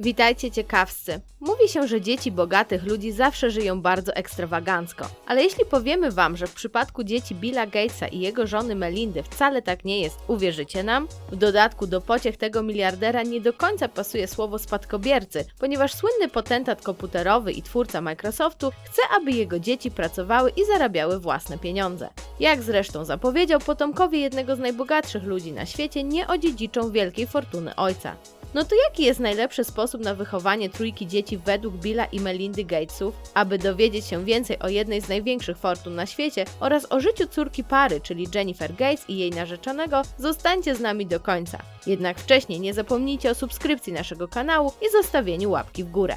Witajcie ciekawscy. Mówi się, że dzieci bogatych ludzi zawsze żyją bardzo ekstrawagancko. Ale jeśli powiemy wam, że w przypadku dzieci Billa Gatesa i jego żony Melindy wcale tak nie jest, uwierzycie nam? W dodatku do pociech tego miliardera nie do końca pasuje słowo spadkobiercy, ponieważ słynny potentat komputerowy i twórca Microsoftu chce, aby jego dzieci pracowały i zarabiały własne pieniądze. Jak zresztą zapowiedział, potomkowie jednego z najbogatszych ludzi na świecie nie odziedziczą wielkiej fortuny ojca. No to jaki jest najlepszy sposób na wychowanie trójki dzieci według Billa i Melindy Gatesów? Aby dowiedzieć się więcej o jednej z największych fortun na świecie oraz o życiu córki pary, czyli Jennifer Gates i jej narzeczonego, zostańcie z nami do końca. Jednak wcześniej nie zapomnijcie o subskrypcji naszego kanału i zostawieniu łapki w górę.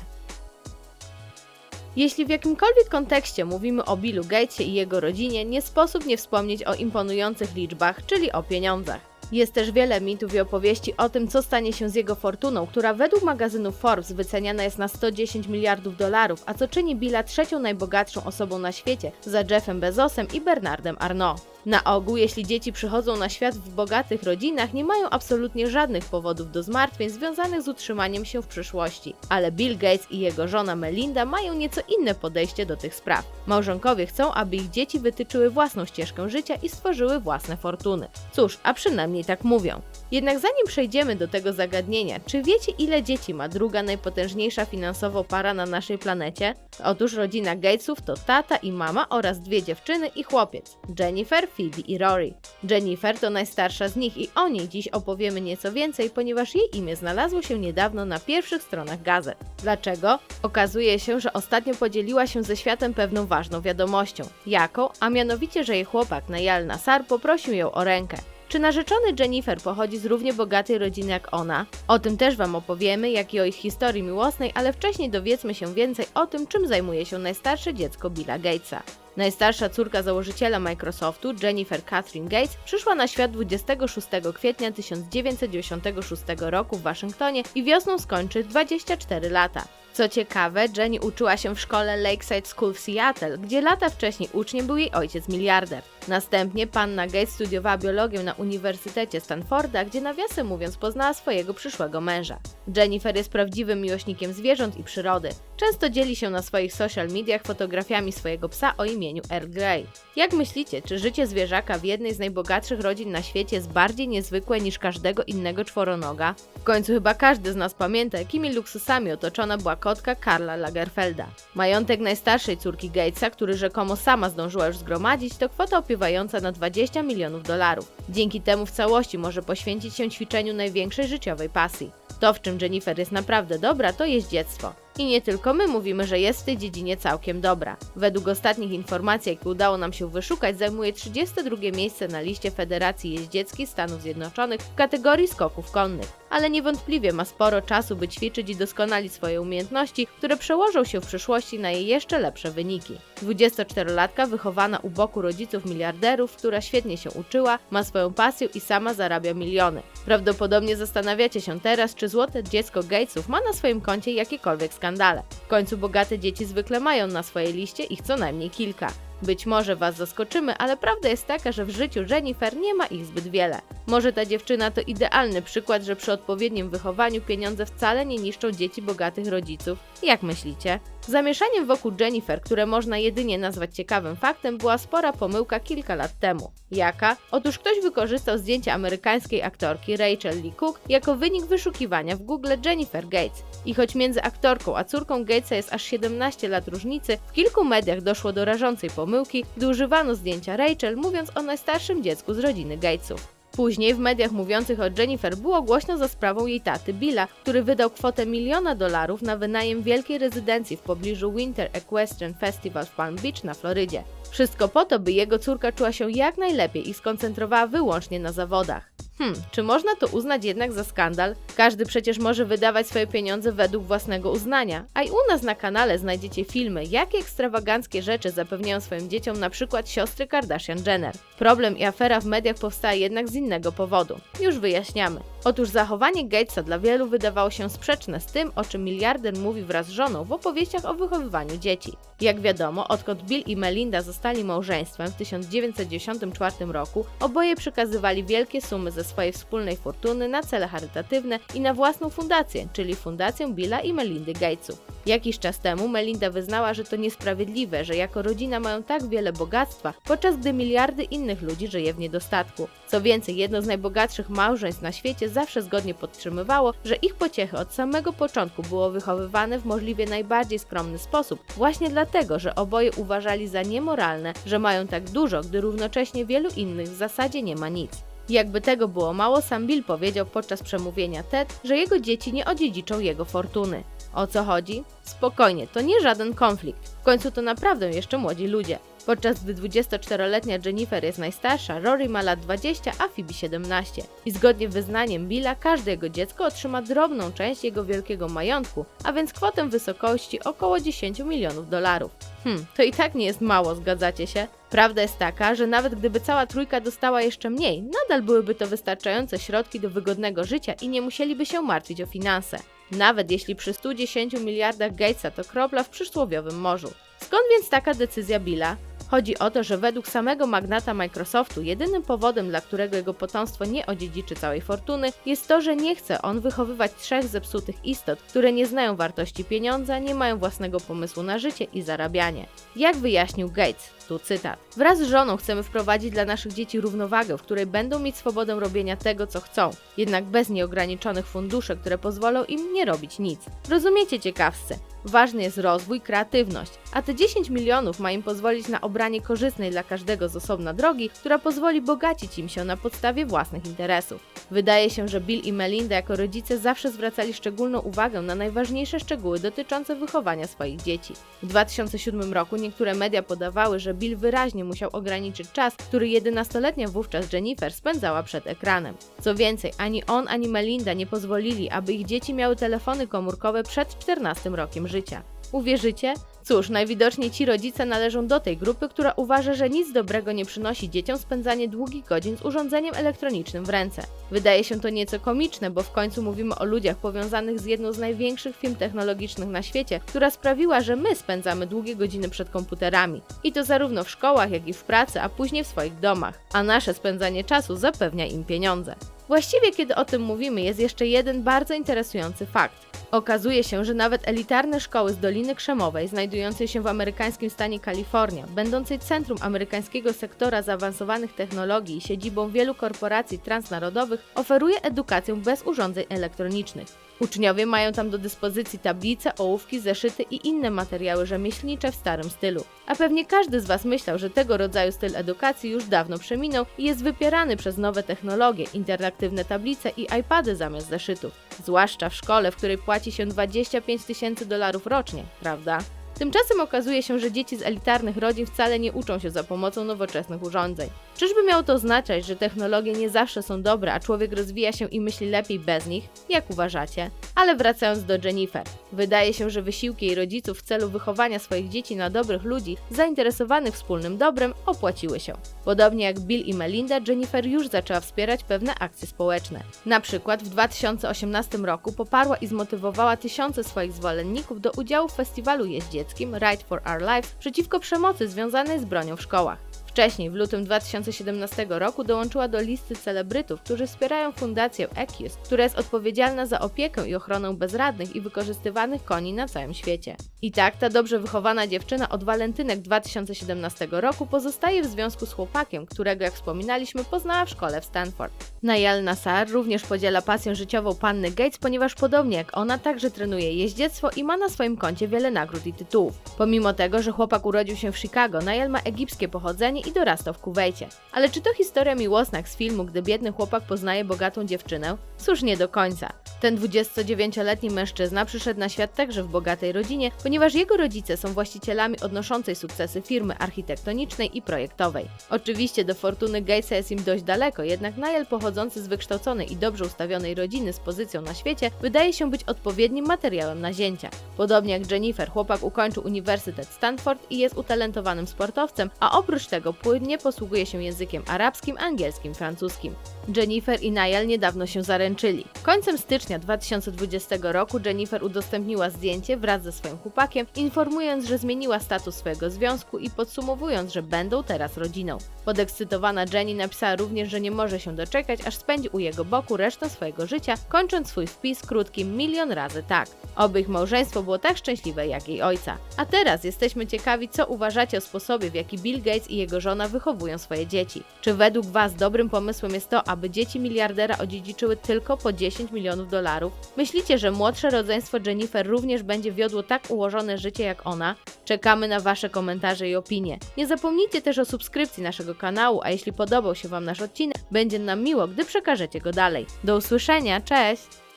Jeśli w jakimkolwiek kontekście mówimy o Billu Gatesie i jego rodzinie, nie sposób nie wspomnieć o imponujących liczbach, czyli o pieniądzach. Jest też wiele mitów i opowieści o tym, co stanie się z jego fortuną, która według magazynu Forbes wyceniana jest na 110 miliardów dolarów, a co czyni Billa trzecią najbogatszą osobą na świecie, za Jeffem Bezosem i Bernardem Arnault. Na ogół, jeśli dzieci przychodzą na świat w bogatych rodzinach, nie mają absolutnie żadnych powodów do zmartwień związanych z utrzymaniem się w przyszłości. Ale Bill Gates i jego żona Melinda mają nieco inne podejście do tych spraw. Małżonkowie chcą, aby ich dzieci wytyczyły własną ścieżkę życia i stworzyły własne fortuny. Cóż, a przynajmniej tak mówią. Jednak zanim przejdziemy do tego zagadnienia, czy wiecie ile dzieci ma druga najpotężniejsza finansowo para na naszej planecie? Otóż rodzina Gatesów to tata i mama oraz dwie dziewczyny i chłopiec, Jennifer, Phoebe i Rory. Jennifer to najstarsza z nich i o niej dziś opowiemy nieco więcej, ponieważ jej imię znalazło się niedawno na pierwszych stronach gazet. Dlaczego? Okazuje się, że ostatnio podzieliła się ze światem pewną ważną wiadomością. Jaką? A mianowicie, że jej chłopak Niall Nassar poprosił ją o rękę. Czy narzeczony Jennifer pochodzi z równie bogatej rodziny jak ona? O tym też Wam opowiemy, jak i o ich historii miłosnej, ale wcześniej dowiedzmy się więcej o tym, czym zajmuje się najstarsze dziecko Billa Gatesa. Najstarsza córka założyciela Microsoftu, Jennifer Catherine Gates, przyszła na świat 26 kwietnia 1996 roku w Waszyngtonie i wiosną skończy 24 lata. Co ciekawe, Jenny uczyła się w szkole Lakeside School w Seattle, gdzie lata wcześniej uczniem był jej ojciec miliarder. Następnie panna Gates studiowała biologię na Uniwersytecie Stanforda, gdzie nawiasem mówiąc poznała swojego przyszłego męża. Jennifer jest prawdziwym miłośnikiem zwierząt i przyrody. Często dzieli się na swoich social mediach fotografiami swojego psa o imieniu Earl Grey. Jak myślicie, czy życie zwierzaka w jednej z najbogatszych rodzin na świecie jest bardziej niezwykłe niż każdego innego czworonoga? W końcu chyba każdy z nas pamięta, jakimi luksusami otoczona była kotka Karla Lagerfelda. Majątek najstarszej córki Gatesa, który rzekomo sama zdążyła już zgromadzić, to kwota opiewająca na 20 milionów dolarów. Dzięki temu w całości może poświęcić się ćwiczeniu największej życiowej pasji. To, w czym Jennifer jest naprawdę dobra, to jeździectwo. I nie tylko my mówimy, że jest w tej dziedzinie całkiem dobra. Według ostatnich informacji, jakie udało nam się wyszukać, zajmuje 32 miejsce na liście Federacji Jeździeckiej Stanów Zjednoczonych w kategorii skoków konnych. Ale niewątpliwie ma sporo czasu, by ćwiczyć i doskonalić swoje umiejętności, które przełożą się w przyszłości na jej jeszcze lepsze wyniki. 24-latka wychowana u boku rodziców miliarderów, która świetnie się uczyła, ma swoją pasję i sama zarabia miliony. Prawdopodobnie zastanawiacie się teraz, czy złote dziecko Gatesów ma na swoim koncie jakiekolwiek skandale. W końcu bogate dzieci zwykle mają na swojej liście ich co najmniej kilka. Być może Was zaskoczymy, ale prawda jest taka, że w życiu Jennifer nie ma ich zbyt wiele. Może ta dziewczyna to idealny przykład, że przy odpowiednim wychowaniu pieniądze wcale nie niszczą dzieci bogatych rodziców. Jak myślicie? Zamieszaniem wokół Jennifer, które można jedynie nazwać ciekawym faktem, była spora pomyłka kilka lat temu. Jaka? Otóż ktoś wykorzystał zdjęcie amerykańskiej aktorki Rachel Lee Cook jako wynik wyszukiwania w Google Jennifer Gates. I choć między aktorką a córką Gatesa jest aż 17 lat różnicy, w kilku mediach doszło do rażącej pomyłki, gdy używano zdjęcia Rachel, mówiąc o najstarszym dziecku z rodziny Gatesów. Później w mediach mówiących o Jennifer było głośno za sprawą jej taty Billa, który wydał kwotę miliona dolarów na wynajem wielkiej rezydencji w pobliżu Winter Equestrian Festival w Palm Beach na Florydzie. Wszystko po to, by jego córka czuła się jak najlepiej i skoncentrowała wyłącznie na zawodach. Hmm, czy można to uznać jednak za skandal? Każdy przecież może wydawać swoje pieniądze według własnego uznania. A i u nas na kanale znajdziecie filmy, jakie ekstrawaganckie rzeczy zapewniają swoim dzieciom na przykład siostry Kardashian-Jenner. Problem i afera w mediach powstaje jednak z innego powodu. Już wyjaśniamy. Otóż zachowanie Gatesa dla wielu wydawało się sprzeczne z tym, o czym miliarder mówi wraz z żoną w opowieściach o wychowywaniu dzieci. Jak wiadomo, odkąd Bill i Melinda zostali małżeństwem w 1994 roku, oboje przekazywali wielkie sumy ze swojej wspólnej fortuny na cele charytatywne i na własną fundację, czyli Fundację Billa i Melindy Gatesów. Jakiś czas temu Melinda wyznała, że to niesprawiedliwe, że jako rodzina mają tak wiele bogactwa, podczas gdy miliardy innych ludzi żyje w niedostatku. Co więcej, jedno z najbogatszych małżeństw na świecie zawsze zgodnie podtrzymywało, że ich pociechy od samego początku było wychowywane w możliwie najbardziej skromny sposób, właśnie dlatego, że oboje uważali za niemoralne, że mają tak dużo, gdy równocześnie wielu innych w zasadzie nie ma nic. Jakby tego było mało, sam Bill powiedział podczas przemówienia TED, że jego dzieci nie odziedziczą jego fortuny. O co chodzi? Spokojnie, to nie żaden konflikt. W końcu to naprawdę jeszcze młodzi ludzie. Podczas gdy 24-letnia Jennifer jest najstarsza, Rory ma lat 20, a Phoebe 17. I zgodnie z wyznaniem Billa, każde jego dziecko otrzyma drobną część jego wielkiego majątku, a więc kwotę wysokości około 10 milionów dolarów. Hmm, to i tak nie jest mało, zgadzacie się? Prawda jest taka, że nawet gdyby cała trójka dostała jeszcze mniej, nadal byłyby to wystarczające środki do wygodnego życia i nie musieliby się martwić o finanse. Nawet jeśli przy 110 miliardach Gatesa to kropla w przysłowiowym morzu. Skąd więc taka decyzja Billa? Chodzi o to, że według samego magnata Microsoftu jedynym powodem, dla którego jego potomstwo nie odziedziczy całej fortuny, jest to, że nie chce on wychowywać trzech zepsutych istot, które nie znają wartości pieniądza, nie mają własnego pomysłu na życie i zarabianie. Jak wyjaśnił Gates, cytat. Wraz z żoną chcemy wprowadzić dla naszych dzieci równowagę, w której będą mieć swobodę robienia tego, co chcą, jednak bez nieograniczonych funduszy, które pozwolą im nie robić nic. Rozumiecie ciekawsce? Ważny jest rozwój, kreatywność, a te 10 milionów ma im pozwolić na obranie korzystnej dla każdego z osobna drogi, która pozwoli bogacić im się na podstawie własnych interesów. Wydaje się, że Bill i Melinda jako rodzice zawsze zwracali szczególną uwagę na najważniejsze szczegóły dotyczące wychowania swoich dzieci. W 2007 roku niektóre media podawały, że Bill wyraźnie musiał ograniczyć czas, który 11-letnia wówczas Jennifer spędzała przed ekranem. Co więcej, ani on, ani Melinda nie pozwolili, aby ich dzieci miały telefony komórkowe przed 14 rokiem życia. Uwierzycie? Cóż, najwidoczniej ci rodzice należą do tej grupy, która uważa, że nic dobrego nie przynosi dzieciom spędzanie długich godzin z urządzeniem elektronicznym w ręce. Wydaje się to nieco komiczne, bo w końcu mówimy o ludziach powiązanych z jedną z największych firm technologicznych na świecie, która sprawiła, że my spędzamy długie godziny przed komputerami. I to zarówno w szkołach, jak i w pracy, a później w swoich domach. A nasze spędzanie czasu zapewnia im pieniądze. Właściwie, kiedy o tym mówimy, jest jeszcze jeden bardzo interesujący fakt. Okazuje się, że nawet elitarne szkoły z Doliny Krzemowej, znajdującej się w amerykańskim stanie Kalifornia, będącej centrum amerykańskiego sektora zaawansowanych technologii i siedzibą wielu korporacji transnarodowych, oferuje edukację bez urządzeń elektronicznych. Uczniowie mają tam do dyspozycji tablice, ołówki, zeszyty i inne materiały rzemieślnicze w starym stylu. A pewnie każdy z Was myślał, że tego rodzaju styl edukacji już dawno przeminął i jest wypierany przez nowe technologie, interaktywne tablice i iPady zamiast zeszytów. Zwłaszcza w szkole, w której płaci się 25 tysięcy dolarów rocznie, prawda? Tymczasem okazuje się, że dzieci z elitarnych rodzin wcale nie uczą się za pomocą nowoczesnych urządzeń. Czyżby miało to oznaczać, że technologie nie zawsze są dobre, a człowiek rozwija się i myśli lepiej bez nich? Jak uważacie? Ale wracając do Jennifer. Wydaje się, że wysiłki jej rodziców w celu wychowania swoich dzieci na dobrych ludzi zainteresowanych wspólnym dobrem opłaciły się. Podobnie jak Bill i Melinda, Jennifer już zaczęła wspierać pewne akcje społeczne. Na przykład w 2018 roku poparła i zmotywowała tysiące swoich zwolenników do udziału w festiwalu jeździeckim Ride for Our Lives przeciwko przemocy związanej z bronią w szkołach. Wcześniej, w lutym 2017 roku, dołączyła do listy celebrytów, którzy wspierają fundację Equus, która jest odpowiedzialna za opiekę i ochronę bezradnych i wykorzystywanych koni na całym świecie. I tak ta dobrze wychowana dziewczyna od walentynek 2017 roku pozostaje w związku z chłopakiem, którego, jak wspominaliśmy, poznała w szkole w Stanford. Nayal Nassar również podziela pasję życiową panny Gates, ponieważ podobnie jak ona także trenuje jeździectwo i ma na swoim koncie wiele nagród i tytułów. Pomimo tego, że chłopak urodził się w Chicago, Nayal ma egipskie pochodzenie i dorastał w Kuwejcie. Ale czy to historia miłosna z filmu, gdy biedny chłopak poznaje bogatą dziewczynę? Cóż, nie do końca. Ten 29-letni mężczyzna przyszedł na świat także w bogatej rodzinie, ponieważ jego rodzice są właścicielami odnoszącej sukcesy firmy architektonicznej i projektowej. Oczywiście do fortuny Gatesa jest im dość daleko, jednak Niall pochodzący z wykształconej i dobrze ustawionej rodziny z pozycją na świecie wydaje się być odpowiednim materiałem na zięcia. Podobnie jak Jennifer, chłopak ukończył Uniwersytet Stanford i jest utalentowanym sportowcem, a oprócz tego płynnie posługuje się językiem arabskim, angielskim, francuskim. Jennifer i Niall niedawno się zaręczyli. Końcem stycznia 2020 roku Jennifer udostępniła zdjęcie wraz ze swoim chłopakiem, informując, że zmieniła status swojego związku i podsumowując, że będą teraz rodziną. Podekscytowana Jenny napisała również, że nie może się doczekać, aż spędzi u jego boku resztę swojego życia, kończąc swój wpis krótkim milion razy tak. Oby ich małżeństwo było tak szczęśliwe jak jej ojca. A teraz jesteśmy ciekawi, co uważacie o sposobie, w jaki Bill Gates i jego żona wychowują swoje dzieci. Czy według Was dobrym pomysłem jest to, aby dzieci miliardera odziedziczyły tylko po 10 milionów dolarów? Myślicie, że młodsze rodzeństwo Jennifer również będzie wiodło tak ułożone życie jak ona? Czekamy na Wasze komentarze i opinie. Nie zapomnijcie też o subskrypcji naszego kanału, a jeśli podobał się Wam nasz odcinek, będzie nam miło, gdy przekażecie go dalej. Do usłyszenia, cześć!